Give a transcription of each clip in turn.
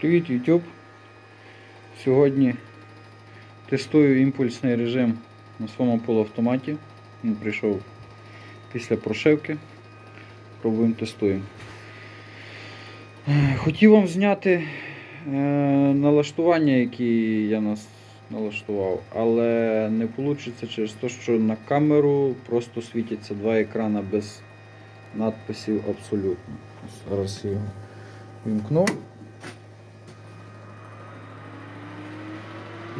Привіт, YouTube. Сьогодні тестую імпульсний режим на своєму полуавтоматі. Він прийшов після прошивки. Пробуємо тестуємо. Хотів вам зняти е, налаштування, які я нас налаштував, але не вийде через те, що на камеру просто світяться два екрана без надписів абсолютно. Зараз його вімкну.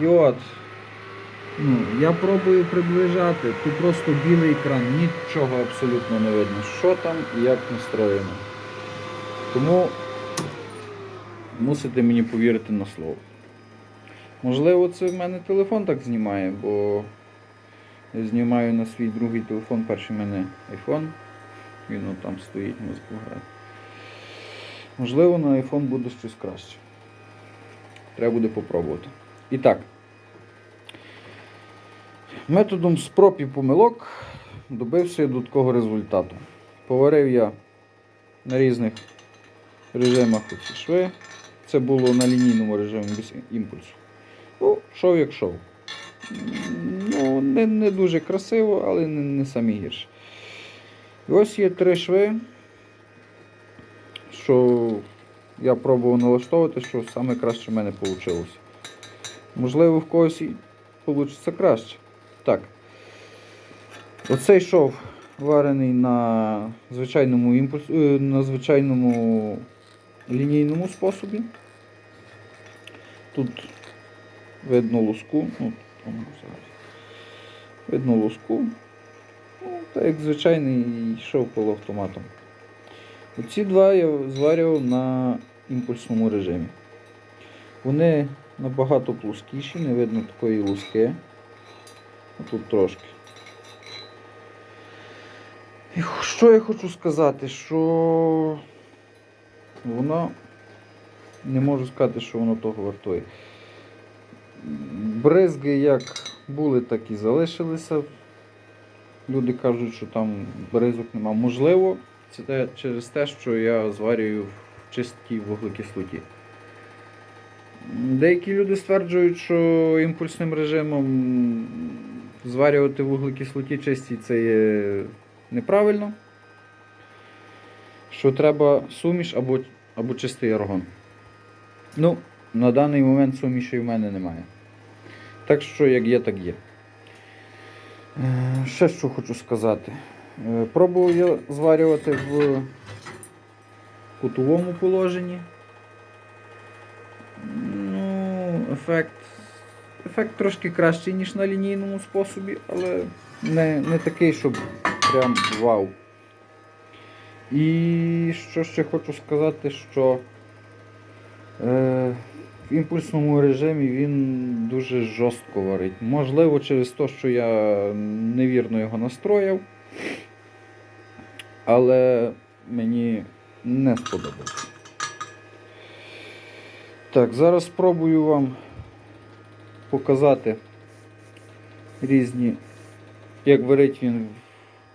І от, ну, я пробую приближати, тут просто білий екран, нічого абсолютно не видно, що там і як настроєно. Тому мусите мені повірити на слово. Можливо, це в мене телефон так знімає, бо я знімаю на свій другий телефон, перший в мене iPhone. Він от там стоїть, музику грає. Можливо, на iPhone буде щось краще. Треба буде попробувати. І так. Методом спроб і помилок добився до такого результату. Поварив я на різних режимах оці шви. Це було на лінійному режимі без імпульсу. Ну, шов як шов. Ну, не, не дуже красиво, але не, не самі гірші. І ось є три шви, що я пробував налаштовувати, що саме краще в мене вийшло. Можливо, в когось і вийде краще. Так. Оцей шов варений на звичайному імпульс, е, на звичайному лінійному способі. Тут видно луску. Ну. Видно луску. Ну, так як звичайний шов полуавтоматом. Оці два я зварював на імпульсному режимі. Вони набагато плоскіші, не видно такої луски. Тут трошки. І що я хочу сказати, що воно не можу сказати, що воно того вартує. Бризги як були, так і залишилися. Люди кажуть, що там бризок нема. Можливо, це через те, що я зварюю в чисткій вуглекислоті. Деякі люди стверджують, що імпульсним режимом зварювати вуглекислоті чистій це є неправильно. Що треба суміш або, або чистий аргон. Ну, на даний момент суміші в мене немає. Так що, як є, так є. Е, Ще що хочу сказати. Е, Пробував я зварювати в кутовому положенні. Ефект. Ефект трошки кращий, ніж на лінійному способі, але не, не такий, щоб прям вау. І що ще хочу сказати, що е, в імпульсному режимі він дуже жорстко варить. Можливо, через те, що я невірно його настроїв, але мені не сподобалось. Так, зараз спробую вам показати різні, як варить він,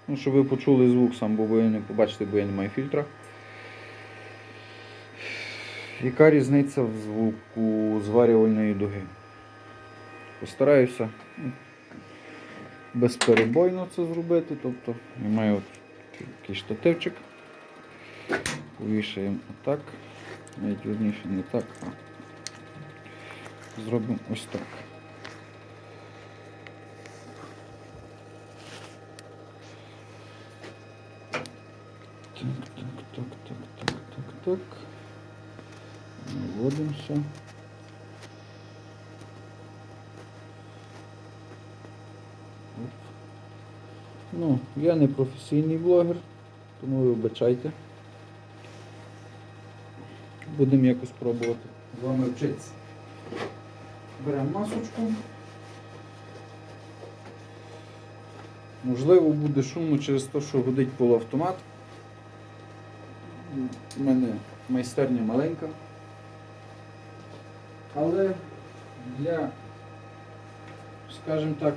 ну, щоб ви почули звук сам, бо ви не побачите, бо я не маю фільтра. Яка різниця в звуку зварювальної дуги? Постараюся безперебойно це зробити. Тобто я маю такий штативчик. Повішаємо отак. Навіть верніше не так, а зробимо ось. Так, так, так, так, так. Наводимося. Ну, я не професійний блогер, тому ви вибачайте. Будемо якось пробувати з вами вчитися. Беремо масочку. Можливо, буде шумно через те, що годить полуавтомат. У мене майстерня маленька. Але для, скажімо так,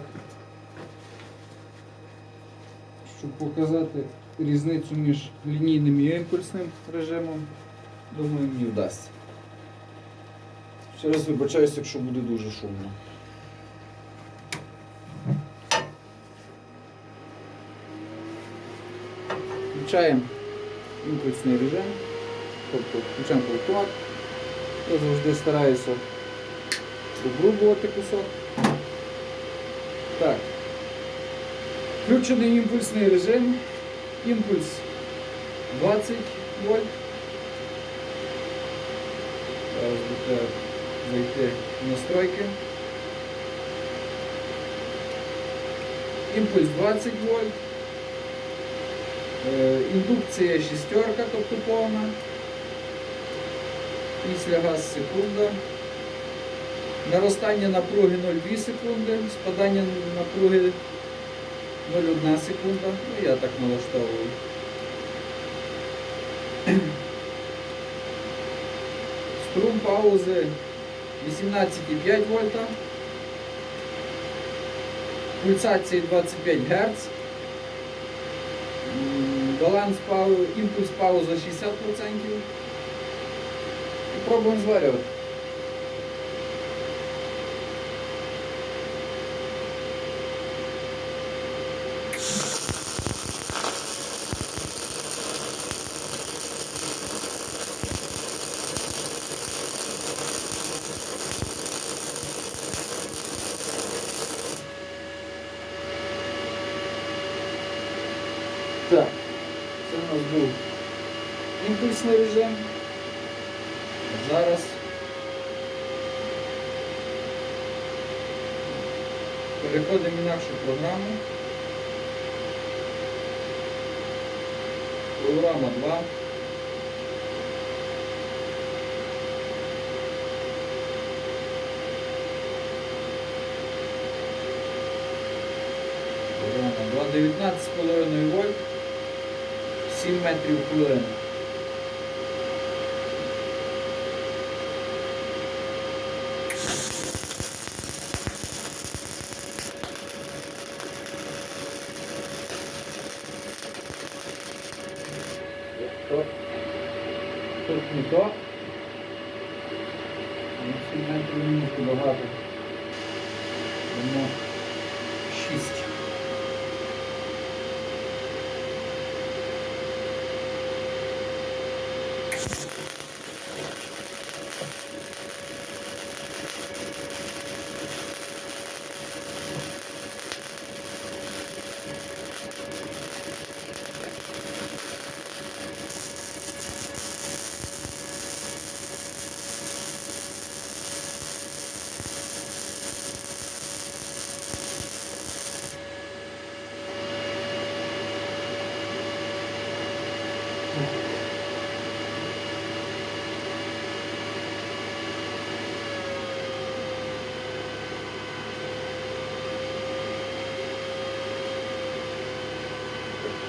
щоб показати різницю між лінійним і імпульсним режимом, думаю, мені вдасться. Ще раз вибачаюся, якщо буде дуже шумно. Включаємо імпульсний режим, тобто включаємо автомат. Я завжди стараюся обрубувати кусок. Так. Включений імпульсний режим. Імпульс 20 вольт. Зараз буде зайти в настройки. Імпульс 20 вольт. Е, Індукція шістерка, тобто повна. Після газ секунда. Наростання напруги 0,2 секунди, спадання напруги 0,1 секунда. Ну я так налаштовую. Струм паузи 18,5 вольта. Пульсації 25 Гц. Баланс пау... імпульс пауза 60%. І пробуємо зварювати. Так, це у нас був імпульсний режим. Зараз переходимо в інакшу програму. Програма 2. Програма 2. 19,5 вольт. 7 метрів в хвилину. Тут, тут не то. Ну, 7 метрів немножко багато. Воно 6.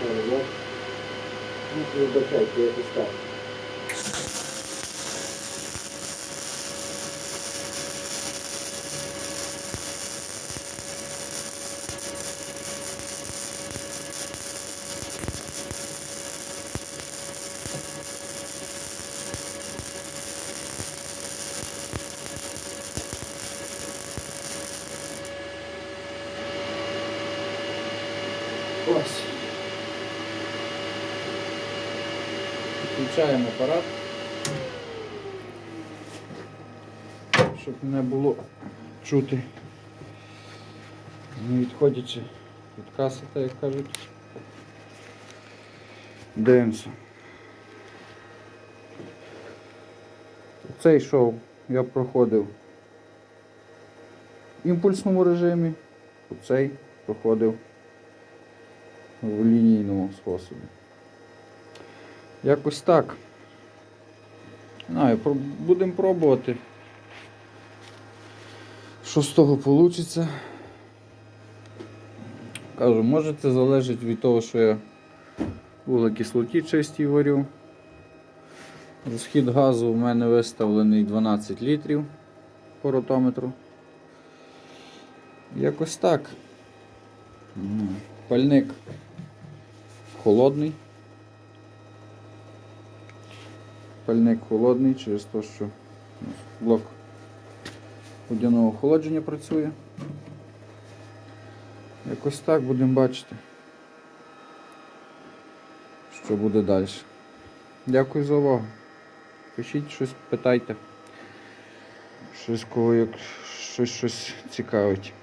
Ну, вибачайте, якось так. Ось. Включаємо апарат, щоб не було чути, не відходячи від каси, так як кажуть. Дивимося. Цей шоу я проходив в імпульсному режимі, оцей проходив в лінійному способі. Якось так. Знаю, будемо пробувати. Що з того вийде. Кажу, може це залежить від того, що я вуглекислоті чистій варю. Розхід газу у мене виставлений 12 літрів по ротометру. Якось так. Пальник холодний. Пальник холодний через те, що блок водяного охолодження працює. Якось так будемо бачити. Що буде далі. Дякую за увагу. Пишіть щось, питайте. Щось кого як щось, щось цікавить.